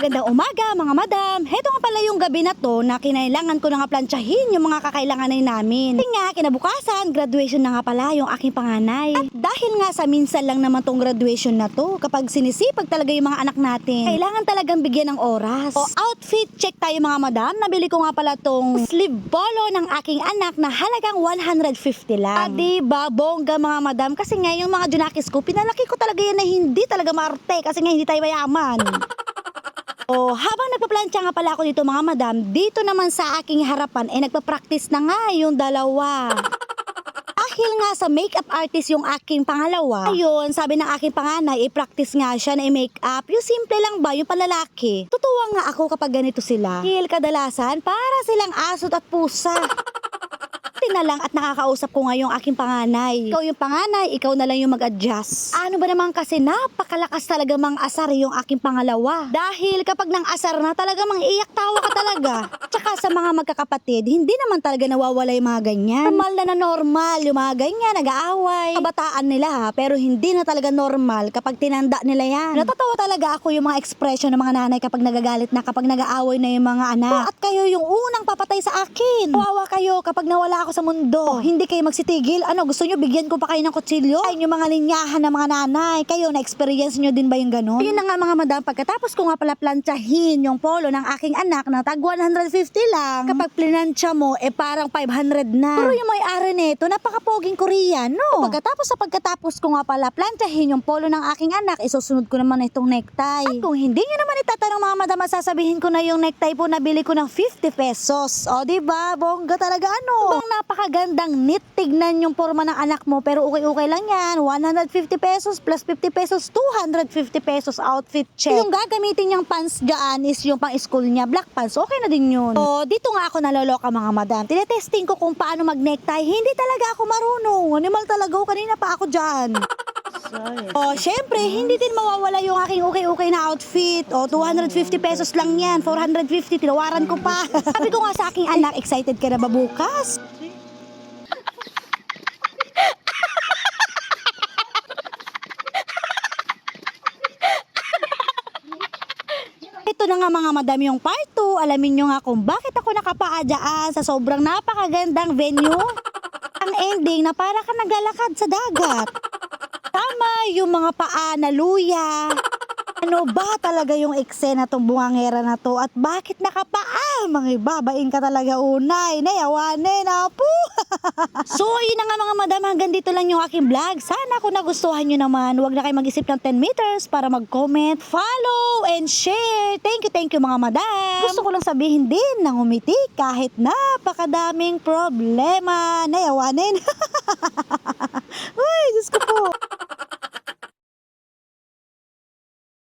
magandang umaga mga madam. Heto nga pala yung gabi na to na kinailangan ko na nga plansyahin yung mga kakailanganin namin. Kasi nga, kinabukasan, graduation na nga pala yung aking panganay. At dahil nga sa minsan lang naman tong graduation na to, kapag sinisipag talaga yung mga anak natin, kailangan talagang bigyan ng oras. O outfit check tayo mga madam. Nabili ko nga pala tong sleeve polo ng aking anak na halagang 150 lang. Ah, diba, bongga mga madam. Kasi nga yung mga junakis ko, pinalaki ko talaga yan na hindi talaga maarte kasi nga hindi tayo mayaman. Oh, habang nagpaplantya nga pala ako dito mga madam, dito naman sa aking harapan eh nagpa-practice na nga yung dalawa. Dahil nga sa makeup artist yung aking pangalawa, ayun, sabi ng aking panganay, i-practice nga siya na i-makeup. Yung simple lang ba, yung palalaki. Tutuwa nga ako kapag ganito sila. Dahil kadalasan, para silang asot at pusa. Na lang at nakakausap ko nga yung aking panganay. Ikaw yung panganay, ikaw na lang yung mag-adjust. Ano ba naman kasi napakalakas talaga mang asar yung aking pangalawa. Dahil kapag nang asar na talaga mang iyak tawa ka talaga. Tsaka sa mga magkakapatid, hindi naman talaga nawawala yung mga ganyan. Normal na na normal, yung mga ganyan, nag-aaway. Kabataan nila ha, pero hindi na talaga normal kapag tinanda nila yan. Natatawa talaga ako yung mga expression ng mga nanay kapag nagagalit na, kapag nag-aaway na yung mga anak. At kayo yung unang papatay sa akin. Kawawa kayo kapag nawala ako sa mundo. hindi kayo magsitigil. Ano, gusto nyo bigyan ko pa kayo ng kutsilyo? Ay, yung mga linyahan ng mga nanay. Kayo, na-experience nyo din ba yung ganun? Yun na nga mga madam, pagkatapos ko nga pala plantsahin yung polo ng aking anak na tag 150 lang. Kapag plinansya mo, eh parang 500 na. Pero yung may-ari nito, napakapoging Korean, no? Pagkatapos sa pagkatapos ko nga pala plantsahin yung polo ng aking anak, isusunod ko naman itong necktie. At kung hindi nyo naman itatanong mga madam, sasabihin ko na yung necktie po nabili ko ng 50 pesos. O, di ba? Bongga talaga ano? Bang napakagandang knit. Tignan yung forma ng anak mo, pero okay-okay lang yan. 150 pesos plus 50 pesos, 250 pesos outfit check. Yung gagamitin niyang pants dyan is yung pang school niya, black pants. Okay na din yun. O, dito nga ako naloloka mga madam. Tinetesting ko kung paano mag-necktie. Hindi talaga ako marunong. Animal talaga ako. Kanina pa ako dyan. Oh, syempre, hindi din mawawala yung aking okay-okay na outfit. O, 250 pesos lang yan. 450, tinawaran ko pa. Sabi ko nga sa aking anak, excited ka na ba bukas? Ito na nga mga madam yung part 2. Alamin nyo nga kung bakit ako nakapaa dyan sa sobrang napakagandang venue. Ang ending na para ka naglalakad sa dagat. Tama yung mga paa na luya. Ano ba talaga yung eksena tong bungangera na to at bakit nakapaa? Mga babain ka talaga unay. Nayawanin na po. so yun na nga mga madam hanggang dito lang yung aking vlog. Sana kung nagustuhan nyo naman, huwag na kayo mag-isip ng 10 meters para mag-comment, follow, and share. Thank you, thank you mga madam. Gusto ko lang sabihin din na ngumiti kahit napakadaming problema. Nayawanin.